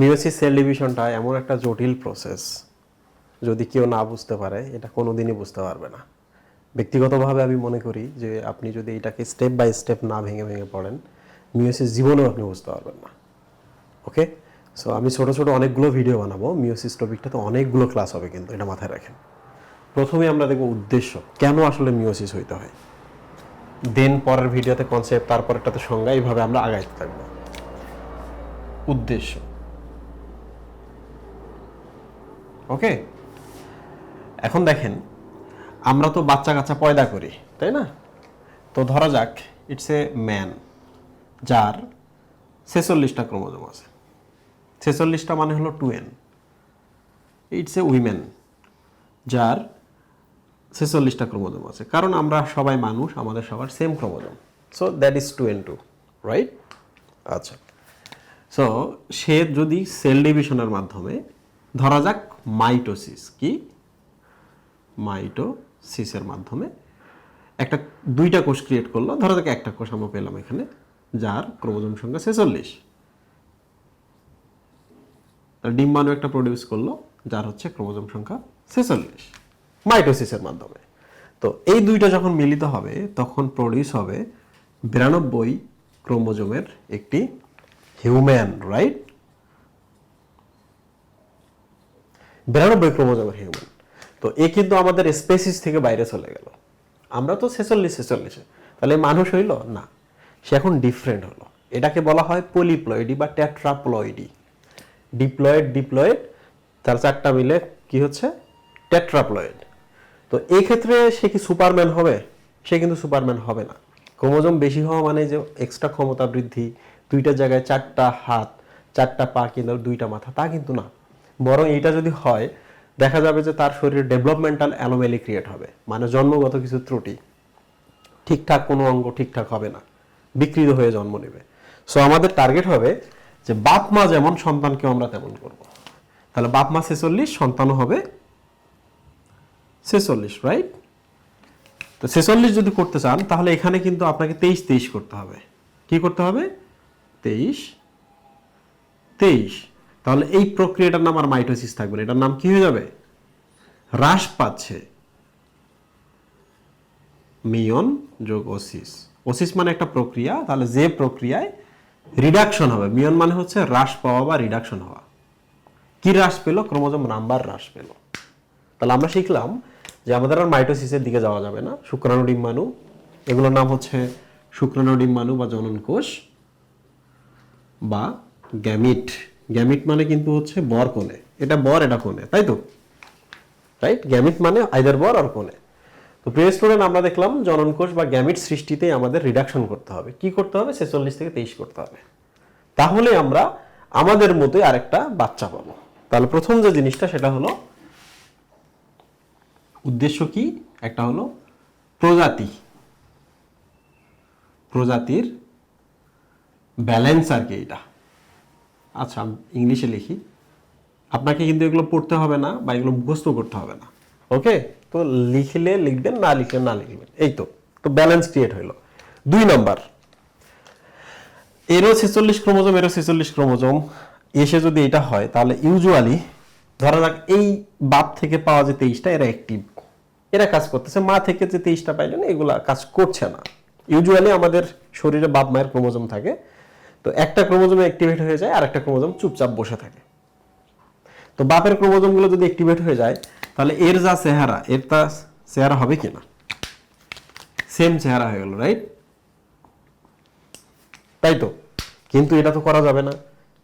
Meiosis sell ডিভিশনটা এমন একটা জটিল প্রসেস যদি কেউ না বুঝতে পারে, এটা কোনোদিনই বুঝতে পারবে না। ব্যক্তিগতভাবে আমি মনে করি যে আপনি যদি এটাকে স্টেপ বাই স্টেপ না ভেঙে ভেঙে পড়েন মিওসিস জীবনেও আপনি বুঝতে পারবেন না। ওকে সো আমি ছোটো ছোটো অনেকগুলো ভিডিও বানাবো মিওসিস টপিকটাতে অনেকগুলো ক্লাস হবে কিন্তু, এটা মাথায় রাখেন। প্রথমে আমরা দেখব উদ্দেশ্য, কেন আসলে মিওসিস হইতে হয়? দেন পরের ভিডিওতে কনসেপ্ট তারপরেরটাতে সংজ্ঞা, এইভাবে আমরা আগাইতে থাকব। উদ্দেশ্য ওকে এখন দেখেন, আমরা তো বাচ্চা কাচ্চা পয়দা করি, তাই না? তো ধরা যাক ইটস এ ম্যান যার ছেচল্লিশটা ক্রোমোজোম আছে। ছেচল্লিশটা মানে হলো two n it's a women যার ছেচল্লিশটা ক্রোমোজোম আছে। কারণ আমরা সবাই মানুষ, আমাদের সবার same chromosome. So that is two n two right আচ্ছা। সো সে যদি সেল ডিভিশনের মাধ্যমে ধরা যাক মাইটোসিস, কি? মাইটোসিসের মাধ্যমে একটা, দুইটা কোষ ক্রিয়েট করল। ধরা যাক একটা কোষ আমরা পেলাম এখানে, যার ক্রোমোজোম সংখ্যা ছেচল্লিশ। ডিম্বাণু একটা প্রডিউস করল, যার হচ্ছে ক্রোমোজোম সংখ্যা ছেচল্লিশ মাইটোসিসের মাধ্যমে। তো এই দুইটা যখন মিলিত হবে, তখন প্রডিউস হবে বিরানব্বই ক্রোমোজোমের একটি হিউম্যান রাইট বিরানব্বই ক্রোমোজোমের হিউম্যান তো এ কিন্তু আমাদের স্পেসিস থেকে বাইরে চলে গেল। আমরা তো ছেচল্লিশ, ছেচল্লিশে। তাহলে মানুষ হইল? না। সে এখন ডিফারেন্ট হলো। এটাকে বলা হয় পলিপ্লয়েডি বা ট্যাট্রাপ্লয়েডি ডিপ্লয়েড ডিপ্লয়েড তার চারটা মিলে কি হচ্ছে? টেট্রাপ্লয়েড তো এই ক্ষেত্রে সে কি সুপারম্যান হবে? সে কিন্তু সুপারম্যান হবে না। ক্রোমোজোম বেশি হওয়া মানে যে এক্সট্রা ক্ষমতা বৃদ্ধি, দুইটা জায়গায় চারটা হাত, চারটা পা কিন্তু দুইটা মাথা, তা কিন্তু না। বরং এইটা যদি হয়, দেখা যাবে যে তার শরীরে ডেভেলপমেন্টাল অ্যানোমেলি ক্রিয়েট হবে মানে জন্মগত কিছু ত্রুটি। ঠিকঠাক কোনো অঙ্গ ঠিকঠাক হবে না, বিকৃত হয়ে জন্ম নেবে। সো আমাদের টার্গেট হবে যে বাপ মা যেমন সন্তানকে আমরা তেমন করব। তাহলে বাপ মা ছেচল্লিশ, সন্তানও হবে ছেচল্লিশ রাইট তো ছেচল্লিশ যদি করতে চান, তাহলে এখানে কিন্তু আপনাকে তেইশ তেইশ করতে হবে। কি করতে হবে? তেইশ তেইশ। তাহলে এই প্রক্রিয়াটার নাম আর মাইটোসিস থাকবে না। এটার নাম কি হয়ে যাবে? হ্রাস পাচ্ছে। মিয়ন যোগ ওসিস। ওসিস মানে একটা প্রক্রিয়া, তাহলে যে প্রক্রিয়ায় রিডাকশন হবে, মিয়ন মানে হচ্ছে হ্রাস পাওয়া বা রিডাকশন হওয়া। কি হ্রাস পেল? ক্রোমোজোম নাম্বার হ্রাস পেল। তাহলে আমরা শিখলাম যে আমাদের আর মাইটোসিসের দিকে যাওয়া যাবে না। শুক্রাণু ডিম্বাণু, এগুলোর নাম হচ্ছে শুক্রাণু ডিম্বাণু বা জনন কোষ বা গ্যামিট। গ্যামিট মানে কিন্তু হচ্ছে বর কোণে। এটা বর, এটা কোণে, তাই তো? রাইট গ্যামিট মানে আইদার বর আর কোণে। তো প্রিয় স্টুডেন্ট আমরা দেখলাম জনন কোষ বা গ্যামিট সৃষ্টিতে আমাদের রিডাকশন করতে হবে। কি করতে হবে? ছেচল্লিশ থেকে তেইশ করতে হবে। তাহলে আমরা আমাদের মতোই আরেকটা বাচ্চা পাবো। তাহলে প্রথম যে জিনিসটা, সেটা হলো উদ্দেশ্য কি? একটা হলো প্রজাতি। প্রজাতির ব্যালেন্স আর কি এটা আচ্ছা ইংলিশে লিখি। আপনাকে কিন্তু এগুলো পড়তে হবে না বা এগুলো মুখস্থ করতে হবে না। ওকে তো লিখলে লিখবেন, না লিখলে না লিখবেন। এই তো তো ব্যালেন্স ক্রিয়েট হইল। দুই নাম্বার। এরও ছেচল্লিশ ক্রোমোজোম, এরও ছেচল্লিশ ক্রোমোজোম। এসে যদি এটা হয়, তাহলে ইউজুয়ালি ধরা যাক এই বাপ থেকে পাওয়া যে তেইশটা, এরা অ্যাক্টিভ এরা কাজ করতেছে, মা থেকে যে তেইশটা পাইলেন, এগুলা কাজ করছে না। ইউজুয়ালি আমাদের শরীরে বাপ মায়ের ক্রোমোজোম থাকে। তো একটা ক্রোমোজোম অ্যাক্টিভেট হয়ে যায় আর একটা ক্রোমোজোম চুপচাপ বসে থাকে। তো বাপের ক্রোমোজোমগুলো যদি অ্যাক্টিভেট হয়ে যায়, তাহলে এর যা চেহারা, এর তা চেহারা হবে কিনা সেম চেহারা হয়ে গেল রাইট তাই তো? কিন্তু এটা তো করা যাবে না।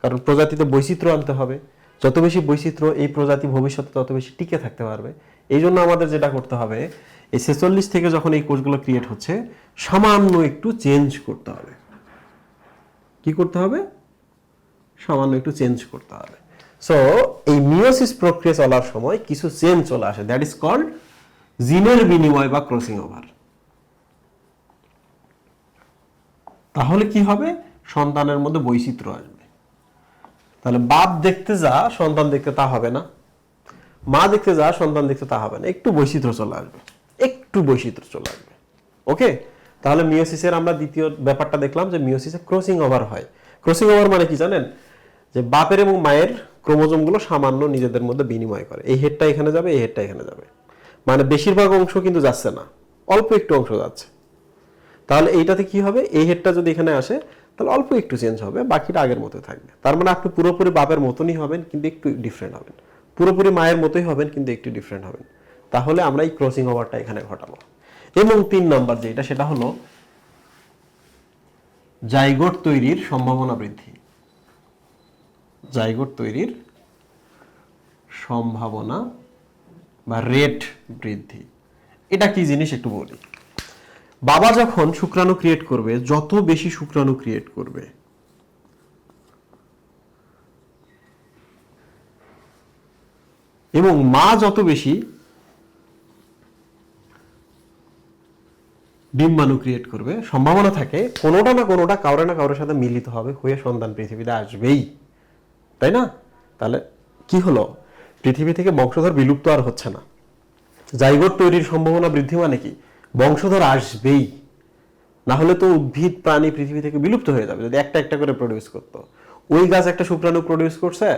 কারণ প্রজাতিতে বৈচিত্র্য আনতে হবে। যত বেশি বৈচিত্র্য এই প্রজাতি ভবিষ্যতে তত বেশি টিকে থাকতে পারবে। এই জন্য আমাদের যেটা করতে হবে, এই ছেচল্লিশ থেকে যখন এই কোষগুলো ক্রিয়েট হচ্ছে, সামান্য একটু চেঞ্জ করতে হবে। কি করতে হবে? সামান্য একটু চেঞ্জ করতে হবে। সো এই মিওসিস প্রক্রিয়া চলার সময় কিছু চেঞ্জ চলে আসে দ্যাট ইজ কল্ড জিনের বিনিময় বা ক্রসিং ওভার তাহলে কি হবে? সন্তানের মধ্যে বৈচিত্র্য আসবে। তাহলে বাপ দেখতে যা, সন্তান দেখতে তা হবে না। মা দেখতে যা, সন্তান দেখতে তা হবে না। একটু বৈচিত্র্য চলে আসবে। একটু বৈচিত্র্য চলে আসবে। ওকে তাহলে মিওসিসের আমরা দ্বিতীয় ব্যাপারটা দেখলাম যে মিওসিসে ক্রসিং ওভার হয়। ক্রসিং ওভার মানে কি জানেন? যে বাপের এবং মায়ের ক্রোমোজোমগুলো সামান্য নিজেদের মধ্যে বিনিময় করে। এই হেডটা এখানে যাবে, এই হেডটা এখানে যাবে। মানে বেশিরভাগ অংশ কিন্তু যাচ্ছে না। অল্প একটু অংশ যাচ্ছে। তাহলে এইটাতে কি হবে? এই হেডটা যদি এখানে আসে, তাহলে অল্প একটু চেঞ্জ হবে, বাকিটা আগের মতোই থাকবে। তার মানে আপনি পুরোপুরি বাপের মতনই হবেন, কিন্তু একটু ডিফারেন্ট হবেন। পুরোপুরি মায়ের মতোই হবেন, কিন্তু একটু ডিফারেন্ট হবেন। তাহলে আমরা এই ক্রসিং ওভারটা এখানে ঘটাবো। এবং তিন নাম্বার যেটা, সেটা হলো জাইগোট তৈরির সম্ভাবনা বৃদ্ধি। জাইগোট তৈরির সম্ভাবনা বা রেট বৃদ্ধি। এটা কি জিনিস একটু বলি। বাবা যখন শুক্রাণু ক্রিয়েট করবে, যত বেশি শুক্রাণু ক্রিয়েট করবে, এবং মা যত বেশি ডিম্বাণু ক্রিয়েট করবে। সম্ভাবনা থাকে কোনোটা না কোনোটা কাউরে না কারোর সাথে মিলিত হবে, হয়ে সন্তান পৃথিবীতে আসবেই। তাই না? তাহলে কি হলো? পৃথিবী থেকে বংশধর বিলুপ্ত আর হচ্ছে না। জাইগোট তৈরির সম্ভাবনা বৃদ্ধি মানে কি? বংশধর আসবেই। না হলে তো উদ্ভিদ, প্রাণী পৃথিবী থেকে বিলুপ্ত হয়ে যাবে, যদি একটা একটা করে প্রডিউস করতো। ওই গাছ একটা শুক্রাণু প্রডিউস করছে,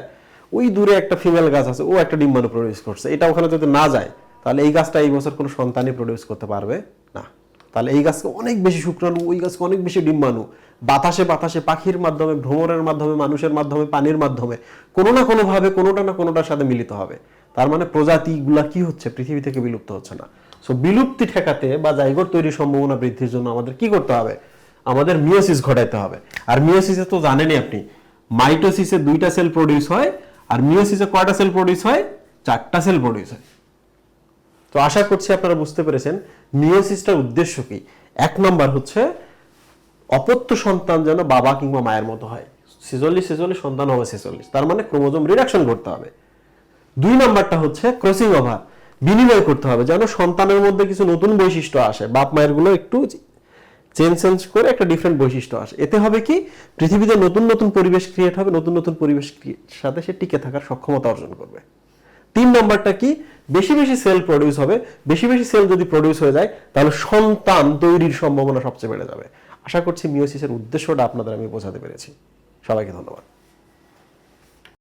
ওই দূরে একটা ফিমেল গাছ আছে, ও একটা ডিম্বাণু প্রডিউস করছে। এটা ওখানে যদি না যায়, তাহলে এই গাছটা এই বছর কোনো সন্তানই প্রডিউস করতে পারবে না। তাহলে এই গাছকে অনেক বেশি শুক্রাণু ওই গাছকে অনেক বেশি ডিম্বাণু। বাতাসে বাতাসে, পাখির মাধ্যমে, ভ্রমণের মাধ্যমে, মানুষের মাধ্যমে, পানির মাধ্যমে, কোনো না কোনোভাবে, কোনোটা না কোনোটার সাথে মিলিত হবে। তার মানে প্রজাতিগুলা কি হচ্ছে? পৃথিবী থেকে বিলুপ্ত হচ্ছে না। সো বিলুপ্তি ঠেকাতে বা জাইগোট তৈরির সম্ভাবনা বৃদ্ধির জন্য আমাদের কি করতে হবে? আমাদের মিওসিস ঘটাইতে হবে। আর মিওসিসে তো জানেনই আপনি, মাইটোসিসে দুইটা সেল প্রডিউস হয়, আর মিওসিসে কয়টা সেল প্রডিউস হয়? চারটা সেল প্রডিউস হয়। তো আশা করছি আপনারা বুঝতে পেরেছেন। মিওসিসটার উদ্দেশ্য কি? এক নম্বর হচ্ছে, অপত্য সন্তান যেন বাবা কিংবা মায়ের মতো হয়। ছেচল্লিশ ছেচল্লিশ সন্তান হবে ছেচল্লিশ। তার মানে ক্রোমোজোম রিডাকশন করতে হবে। দুই নাম্বারটা হচ্ছে ক্রসিং ওভার, বিনিময় করতে হবে, যেন সন্তানের মধ্যে কিছু নতুন বৈশিষ্ট্য আসে। বাপ মায়েরগুলো একটু চেঞ্জ চেঞ্জ করে একটা ডিফারেন্ট বৈশিষ্ট্য আসে। এতে হবে কি? পৃথিবীতে নতুন নতুন পরিবেশ ক্রিয়েট হবে, নতুন নতুন পরিবেশ সাথে সে টিকে থাকার সক্ষমতা অর্জন করবে। তিন নম্বরটা কি? বেশি বেশি সেল প্রডিউস হবে, বেশি বেশি সেল যদি প্রডিউস হয়ে যায়, তাহলে সন্তান তৈরির সম্ভাবনা সবচেয়ে বেড়ে যাবে। আশা করছি মিওসিসের উদ্দেশ্যটা আপনাদের আমি বোঝাতে পেরেছি। সবাইকে ধন্যবাদ।